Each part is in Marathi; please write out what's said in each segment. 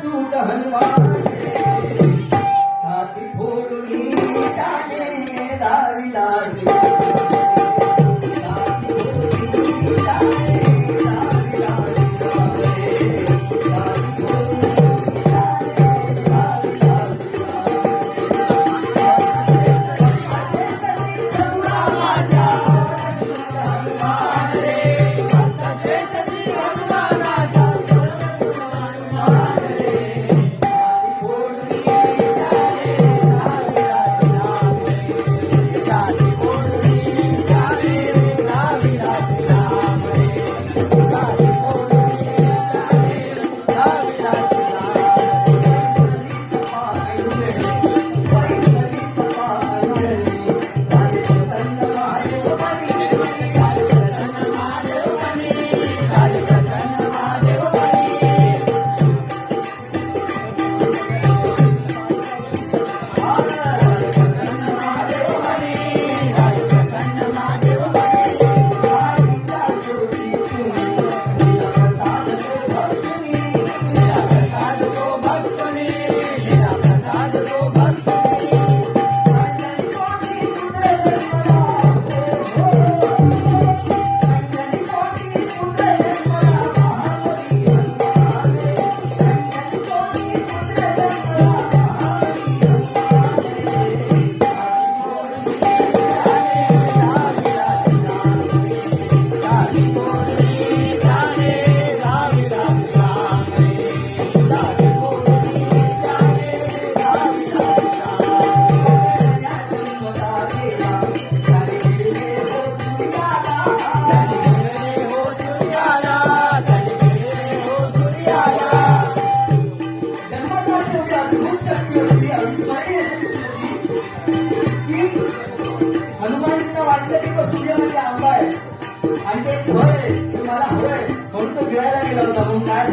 सूत हनुमान वाटलं की तो सूर्य म्हणजे आंबा आहे. आणि ते फळ आहे ते मला हवंय म्हणून तो फिरायला गेला होता. म्हणून काय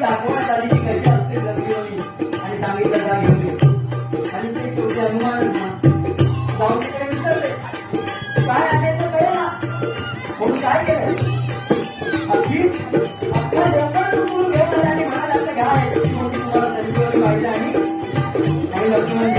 दाखवण्यात आली की कशी असते संजीवनी आणि सांगितलं जा घेऊन आणि ते हनुमान जाऊन तिकडे विसरले. काय आणायचं म्हणून काय केलं? अगदी घेऊन आणि घ्या तुम्हाला संजीवनी पाहिजे आणि लक्ष्मण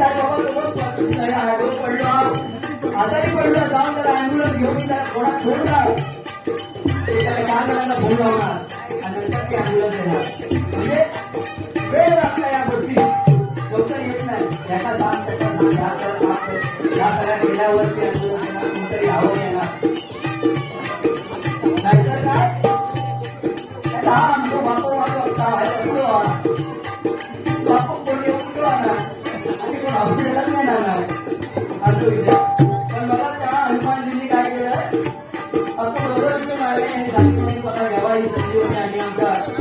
पडलो आजारी पडलो जाऊन त्याला अँब्युलन्स घेऊन त्याला थोडा सोडला ते त्याला चार जणांना फोन लावणार आणि नंतर ती अँब्युलन्स येणार म्हणजे वेळ लागला या गोष्टी लवकर येत नाही याचा दाम त्याचा या कर, हा कर. सगळ्या केल्यावरती अँब्युलन्स येणार कोणतरी आवड येणार আমরা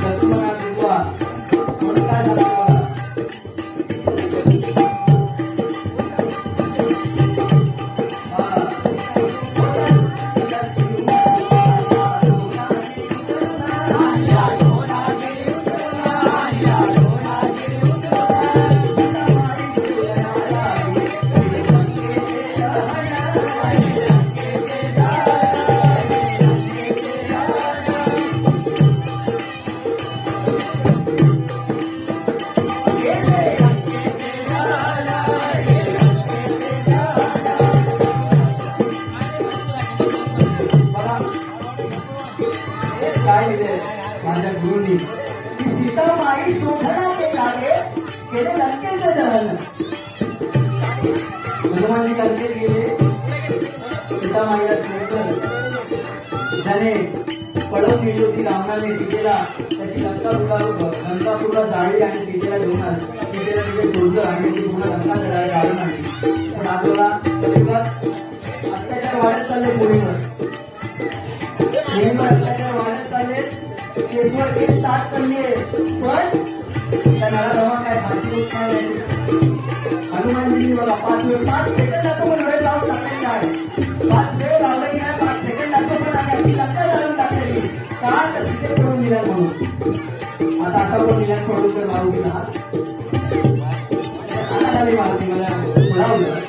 हनुमानजी लंकेत गेले? सीता माईला शोधलं पळवून नेली होती रावणाने सीतेला. त्याची लंका तुला लंका तुला आणि सीतेला घेऊन आली. सीतेला तिथे शोधलं आणि ती पुन्हा लंका लढायला काढून आणली. पण आपल्याला कलियुगात अत्याचार वाढत चालले मुलीवर मुलीवर अत्याचार वाढत चालले. केसवर केस ताट चालले. पण त्या नळाजवळ काय फाशी होत नाही हनुमानजींनी बघा पाच वेळ पाच सेकंदाचा पण वेळ लावून टाकायची आहे पाच वेळ लावला की नाही पाच सेकंदाचं पण टाकायची लक्षात घालून टाकायची का तर तिथे पडून दिला म्हणून आता असा कोण निलास पडून तर मारू दिला आता झाली मारुती मला उडावलं